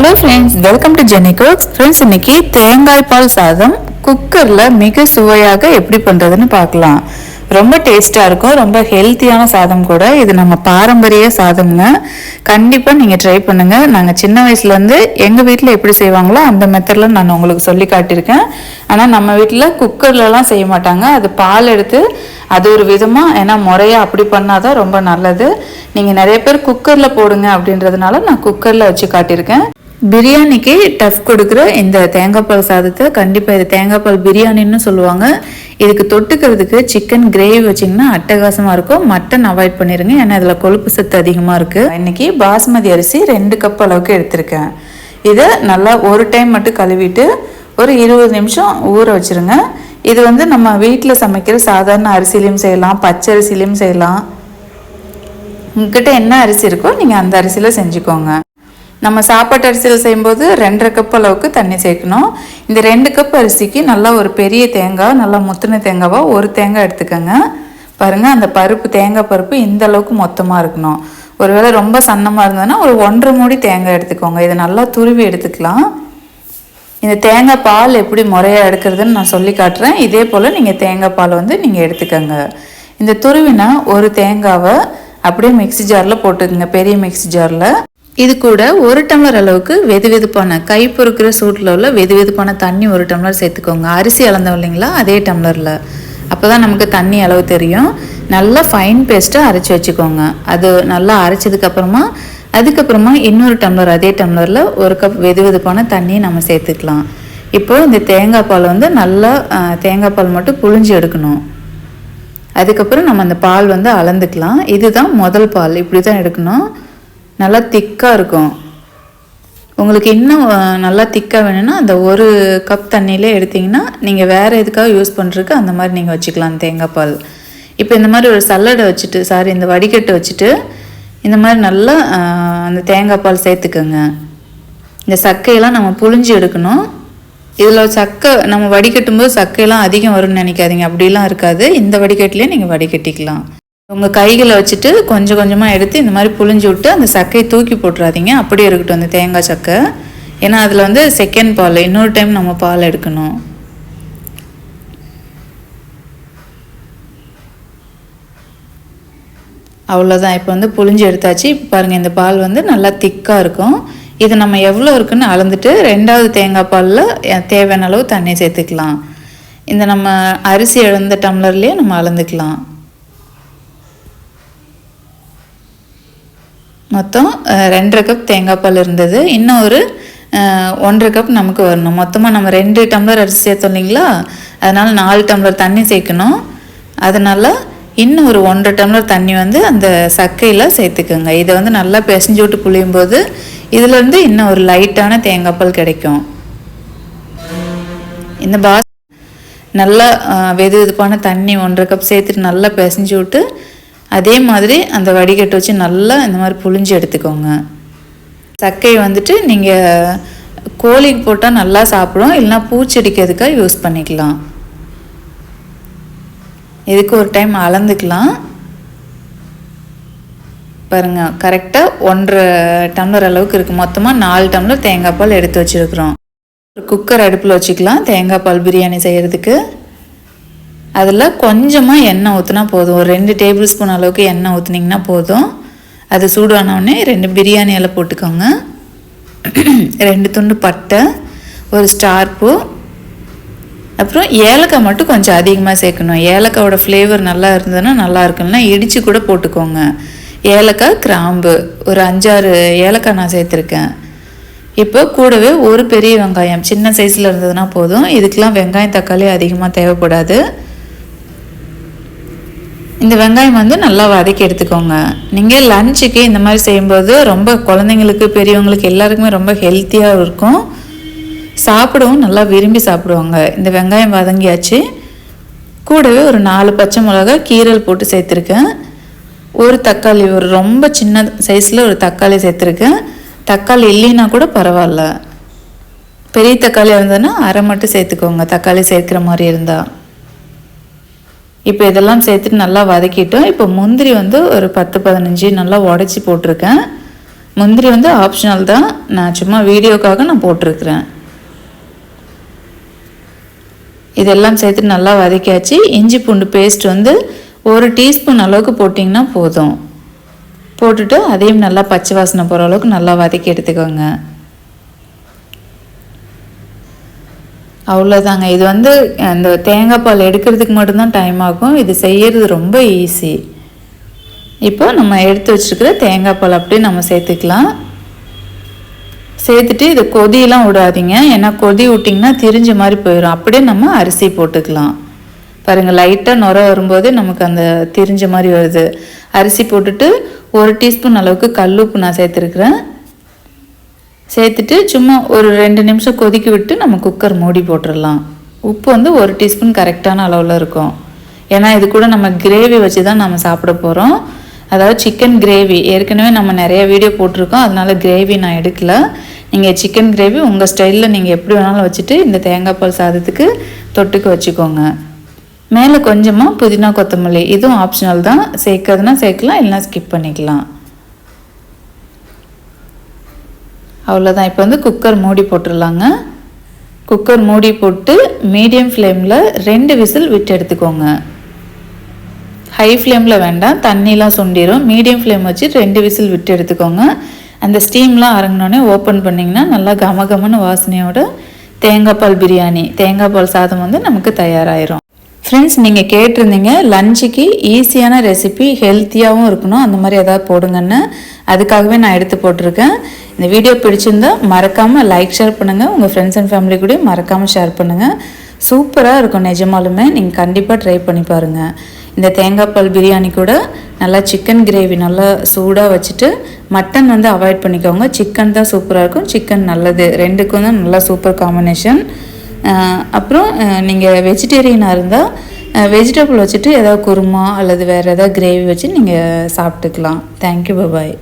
Hello friends welcome to Jenny cooks friends இன்னைக்கு தேங்காய் பால் சாதம் குக்கரில் மிக சுவையாக எப்படி பண்ணுறதுன்னு பார்க்கலாம். ரொம்ப டேஸ்ட்டாக இருக்கும் ரொம்ப ஹெல்த்தியான சாதம் கூட. இது நம்ம பாரம்பரிய சாதம்ங்க. கண்டிப்பாக நீங்கள் ட்ரை பண்ணுங்கள் நாங்கள் சின்ன வயசுலேருந்து எங்கள் வீட்டில் எப்படி செய்வாங்களோ அந்த மெத்தடில் நான் உங்களுக்கு சொல்லி காட்டியிருக்கேன். ஆனால் நம்ம வீட்டில் குக்கர்லலாம் செய்ய மாட்டாங்க. அது பால் எடுத்து அது ஒரு விதமாக ஏன்னா முறையாக அப்படி பண்ணால் தான் ரொம்ப நல்லது. நீங்கள் நிறைய பேர் குக்கரில் போடுங்க அப்படின்றதுனால நான் குக்கரில் வச்சு காட்டியிருக்கேன். பிரியாணிக்கு டஃப் கொடுக்குற இந்த தேங்காய் பால் சாதத்தை கண்டிப்பாக இது தேங்காய் பால் பிரியாணின்னு சொல்லுவாங்க. இதுக்கு தொட்டுக்கிறதுக்கு சிக்கன் கிரேவி வச்சிங்கன்னா அட்டகாசமாக இருக்கும். மட்டன் அவாய்ட் பண்ணிடுங்க ஏன்னா இதில் கொழுப்பு சத்து அதிகமாக இருக்குது இன்றைக்கி பாஸ்மதி அரிசி ரெண்டு கப் அளவுக்கு எடுத்திருக்கேன். இதை நல்லா ஒரு டைம் மட்டும் கழுவிட்டு ஒரு இருபது நிமிஷம் ஊற வச்சிருங்க. இது வந்து நம்ம வீட்டில் சமைக்கிற சாதாரண அரிசிலையும் செய்யலாம். பச்சை அரிசிலையும் செய்யலாம். உங்ககிட்ட என்ன அரிசி இருக்கோ நீங்கள் அந்த அரிசியில் செஞ்சுக்கோங்க. நம்ம சாப்பாட்டு அரிசியில் செய்யும்போது ரெண்டரை கப் அளவுக்கு தண்ணி சேர்க்கணும். இந்த ரெண்டு கப் அரிசிக்கு நல்லா ஒரு பெரிய தேங்காய் நல்லா முத்தின தேங்காவாக ஒரு தேங்காய் எடுத்துக்கோங்க. பாருங்கள் அந்த பருப்பு தேங்காய் பருப்பு இந்த அளவுக்கு மொத்தமாக இருக்கணும். ஒருவேளை ரொம்ப சன்னமாக இருந்ததுன்னா ஒரு ஒன்றரை மூடி தேங்காய் எடுத்துக்கோங்க. இதை நல்லா துருவி எடுத்துக்கலாம். இந்த தேங்காய் பால் எப்படி முறையாக எடுக்கிறதுன்னு நான் சொல்லி காட்டுறேன். இதே போல் நீங்கள் தேங்காய் பால் வந்து நீங்கள் எடுத்துக்கோங்க. இந்த துருவினா ஒரு தேங்காவை அப்படியே மிக்ஸி ஜாரில் போட்டுக்கோங்க பெரிய மிக்ஸி ஜாரில். இது கூட ஒரு டம்ளர் அளவுக்கு வெது வெதுப்பான கை பொறுக்கிற சூட்டில் உள்ள வெது வெதுப்பான தண்ணி ஒரு டம்ளர் சேர்த்துக்கோங்க. அரிசி அளந்தோம் இல்லைங்களா? அதே டம்ளரில். அப்போ தான் நமக்கு தண்ணி அளவு தெரியும். நல்லா ஃபைன் பேஸ்ட்டாக அரைச்சி வச்சுக்கோங்க. அது நல்லா அரைச்சதுக்கப்புறமா அதுக்கப்புறமா இன்னொரு டம்ளர் அதே டம்ளரில் ஒரு கப் வெது வெதுப்பான தண்ணியை நம்ம சேர்த்துக்கலாம். இப்போ இந்த தேங்காய் பால் வந்து நல்லா தேங்காய் பால் மட்டும் புழிஞ்சு எடுக்கணும். அதுக்கப்புறம் நம்ம அந்த பால் வந்து அளந்துக்கலாம். இதுதான் முதல் பால். இப்படி தான் எடுக்கணும். நல்லா திக்காக இருக்கும். உங்களுக்கு இன்னும் நல்லா திக்காக வேணும்னா அந்த ஒரு கப் தண்ணியிலே எடுத்தீங்கன்னா நீங்கள் வேறு எதுக்காக யூஸ் பண்ணுறதுக்கு அந்த மாதிரி நீங்கள் வச்சுக்கலாம் தேங்காய் பால். இப்போ இந்த மாதிரி ஒரு சல்லடை வச்சுட்டு சாரி இந்த வடிகட்டை வச்சுட்டு இந்த மாதிரி நல்லா அந்த தேங்காய் பால் சேர்த்துக்கோங்க. இந்த சக்கையெல்லாம் நம்ம புழிஞ்சு எடுக்கணும். இதில் சக்கை நம்ம வடிகட்டும் போது சக்கையெல்லாம் அதிகம் வரும்னு நினைக்காதீங்க. அப்படிலாம் இருக்காது. இந்த வடிகட்டிலே நீங்கள் வடிகட்டிக்கலாம். உங்கள் கைகளை வச்சுட்டு கொஞ்சம் கொஞ்சமாக எடுத்து இந்த மாதிரி புழிஞ்சு விட்டு அந்த சக்கையை தூக்கி போட்டுறாதீங்க. அப்படியே இருக்கட்டும் அந்த தேங்காய் சக்கை. ஏன்னா அதில் வந்து செகண்ட் பால் இன்னொரு டைம் நம்ம பால் எடுக்கணும். அவ்வளோதான் இப்போ வந்து புழிஞ்சு எடுத்தாச்சு. இப்போ பாருங்கள் இந்த பால் வந்து நல்லா திக்காக இருக்கும். இது நம்ம எவ்வளோ இருக்குன்னு அளந்துட்டு ரெண்டாவது தேங்காய் பாலில் தேவையான அளவு தண்ணி சேர்த்துக்கலாம். இந்த நம்ம அரிசி எழுந்த டம்ளர்லேயே நம்ம அளந்துக்கலாம். மொத்தம் ரெண்டரை கப் தேங்காய் பால் இருந்தது. இன்னும் ஒரு ஒன்றரை கப் நமக்கு வரணும். மொத்தமாக நம்ம ரெண்டு டம்ளர் அரிசி சேர்த்தோம் இல்லைங்களா? அதனால் நாலு டம்ளர் தண்ணி சேர்க்கணும். அதனால் இன்னும் ஒரு ஒன்றரை டம்ளர் தண்ணி வந்து அந்த சக்கையில் சேர்த்துக்கோங்க. இதை வந்து நல்லா பிசைஞ்சு விட்டு புளியும் போது இதுலேருந்து இன்னும் ஒரு லைட்டான தேங்காய் பால் கிடைக்கும். இந்த பாஸ் நல்லா வெது வெதுப்பான தண்ணி ஒன்றரை கப் சேர்த்துட்டு நல்லா பிசைஞ்சு விட்டு அதே மாதிரி அந்த வடிகட்டு வச்சு நல்லா இந்த மாதிரி புழிஞ்சு எடுத்துக்கோங்க. சக்கையை வந்துட்டு நீங்கள் கோழிக்கு போட்டால் நல்லா சாப்பிடும் இல்லைனா பூச்செடிக்கிறதுக்காக யூஸ் பண்ணிக்கலாம். இதுக்கு ஒரு டைம் அளந்துக்கலாம். பாருங்கள் கரெக்டாக ஒன்றரை டம்ளர் அளவுக்கு இருக்குது மொத்தமாக நாலு டம்ளர் தேங்காய் பால் எடுத்து வச்சுருக்குறோம். ஒரு குக்கர் அடுப்பில் வச்சுக்கலாம் தேங்காய் பால் பிரியாணி செய்கிறதுக்கு அதில் கொஞ்சமாக எண்ணெய் ஊற்றினா போதும். ஒரு ரெண்டு டேபிள் ஸ்பூன் அளவுக்கு எண்ணெய் ஊற்றுனீங்கன்னா போதும். அது சூடானவுடனே ரெண்டு பிரியாணி இலை போட்டுக்கோங்க. ரெண்டு துண்டு பட்டை ஒரு ஸ்டார் பூ. அப்புறம் ஏலக்காய் மட்டும் கொஞ்சம் அதிகமாக சேர்க்கணும். ஏலக்காயோட ஃப்ளேவர் நல்லா இருந்ததுன்னா நல்லா இருக்குன்னா இடித்து கூட போட்டுக்கோங்க. ஏலக்காய் கிராம்பு. ஒரு அஞ்சாறு ஏலக்காய் நான் சேர்த்துருக்கேன். இப்போ கூடவே ஒரு பெரிய வெங்காயம். சின்ன சைஸில் இருந்ததுன்னா போதும். இதுக்கெலாம் வெங்காயம் தக்காளி அதிகமாக தேவைப்படாது. இந்த வெங்காயம் வந்து நல்லா வதக்கி எடுத்துக்கோங்க. நீங்கள் லஞ்சுக்கு இந்த மாதிரி செய்யும்போது ரொம்ப குழந்தைங்களுக்கு பெரியவங்களுக்கு எல்லாருக்குமே ரொம்ப ஹெல்த்தியாக இருக்கும். சாப்பிடவும் நல்லா விரும்பி சாப்பிடுவாங்க. இந்த வெங்காயம் வதங்கியாச்சு. கூடவே ஒரு நாலு பச்சை மிளகா கீரல் போட்டு சேர்த்துருக்கேன். ஒரு தக்காளி ஒரு ரொம்ப சின்ன சைஸில் ஒரு தக்காளி சேர்த்துருக்கேன். தக்காளி இல்லைன்னா கூட பரவாயில்ல. பெரிய தக்காளி இருந்ததுன்னா அரை மட்டும் சேர்த்துக்கோங்க. தக்காளி சேர்க்குற மாதிரி இருந்தால் இப்போ இதெல்லாம் சேர்த்துட்டு நல்லா வதக்கிட்டோம் இப்போ முந்திரி வந்து ஒரு பத்து பதினஞ்சு நல்லா உடச்சி போட்டிருக்கேன். முந்திரி வந்து ஆப்ஷனல் தான். நான் சும்மா வீடியோக்காக நான் போட்டிருக்கிறேன். இதெல்லாம் சேர்த்து நல்லா வதக்கியாச்சு. இஞ்சி பூண்டு பேஸ்ட் வந்து ஒரு டீஸ்பூன் அளவுக்கு போட்டிங்கன்னா போதும். போட்டுட்டு அதையும் நல்லா பச்சை வாசனை போகிற அளவுக்கு நல்லா வதக்கி எடுத்துக்கோங்க. அவ்வளோதாங்க இது வந்து அந்த தேங்காய் பால் எடுக்கிறதுக்கு மட்டும்தான் டைம் ஆகும். இது செய்கிறது ரொம்ப ஈஸி இப்போ நம்ம எடுத்து வச்சுருக்கிற தேங்காய் பால் அப்படியே நம்ம சேர்த்துக்கலாம். சேர்த்துட்டு இது கொதியெல்லாம் விடாதீங்க. ஏன்னா கொதி விட்டிங்கன்னா திரிஞ்ச மாதிரி போயிடும் அப்படியே நம்ம அரிசி போட்டுக்கலாம். பாருங்கள் லைட்டாக நுர வரும்போது நமக்கு அந்த திரிஞ்ச மாதிரி வருது. அரிசி போட்டுட்டு ஒரு டீஸ்பூன் அளவுக்கு கல்லுப்பு நான் சேர்த்துருக்குறேன். சேர்த்துட்டு சும்மா ஒரு ரெண்டு நிமிஷம் கொதிக்க விட்டு நம்ம குக்கர் மூடி போட்டுடலாம் உப்பு வந்து ஒரு டீஸ்பூன் கரெக்டான அளவில் இருக்கும். ஏன்னா இது கூட நம்ம கிரேவி வச்சு தான் நம்ம சாப்பிட போகிறோம் அதாவது சிக்கன் கிரேவி ஏற்கனவே நம்ம நிறைய வீடியோ போட்டிருக்கோம். அதனால கிரேவி நான் எடுக்கல. நீங்கள் சிக்கன் கிரேவி உங்கள் ஸ்டைலில் நீங்கள் எப்படி வேணாலும் வச்சுட்டு இந்த தேங்காய் பால் சாதத்துக்கு தொட்டுக்கு வச்சுக்கோங்க. மேலே கொஞ்சமாக புதினா கொத்தமல்லி. இதுவும் ஆப்ஷனல் தான். சேர்க்கறதுனா சேர்க்கலாம் இல்லைனா ஸ்கிப் பண்ணிக்கலாம். அவ்வளோதான் இப்போ வந்து குக்கர் மூடி போட்டுடலாங்க. குக்கர் மூடி போட்டு மீடியம் ஃப்ளேமில் ரெண்டு விசில் விட்டு எடுத்துக்கோங்க. ஹை ஃப்ளேமில் வேண்டாம் தண்ணிலாம் சுண்டிடும் மீடியம் ஃப்ளேம் வச்சு ரெண்டு விசில் விட்டு எடுத்துக்கோங்க. அந்த ஸ்டீம்லாம் அறங்கினோடனே ஓப்பன் பண்ணிங்கன்னா நல்லா கம கமன்னு வாசனையோட தேங்காய் பால் பிரியாணி தேங்காய் பால் சாதம் வந்து நமக்கு தயாராகிரும் ஃப்ரெண்ட்ஸ் நீங்கள் கேட்டிருந்தீங்க லஞ்சுக்கு ஈஸியான ரெசிபி ஹெல்த்தியாகவும் இருக்கணும். அந்த மாதிரி எதாவது போடுங்கன்னு. அதுக்காகவே நான் எடுத்து போட்டிருக்கேன். இந்த வீடியோ பிடிச்சிருந்தா மறக்காமல் லைக் ஷேர் பண்ணுங்கள் உங்கள் ஃப்ரெண்ட்ஸ் அண்ட் ஃபேமிலி கூட மறக்காமல் ஷேர் பண்ணுங்கள் சூப்பராக இருக்கும் நிஜமாலுமே. நீங்கள் கண்டிப்பாக ட்ரை பண்ணி பாருங்கள் இந்த தேங்காய் பால் பிரியாணி கூட நல்லா சிக்கன் கிரேவி நல்லா சூடாக வச்சுட்டு மட்டன் வந்து அவாய்ட் பண்ணிக்கோங்க. சிக்கன் தான் சூப்பராக இருக்கும். சிக்கன் நல்லது. ரெண்டுக்கும் தான் நல்லா சூப்பர் காம்பினேஷன் அப்புறம் நீங்கள் வெஜிடேரியனாக இருந்தால் வெஜிடபிள் வச்சுட்டு ஏதாவது குருமா அல்லது வேறு ஏதாவது கிரேவி வச்சு நீங்கள் சாப்பிட்டுக்கலாம். Thank you bye bye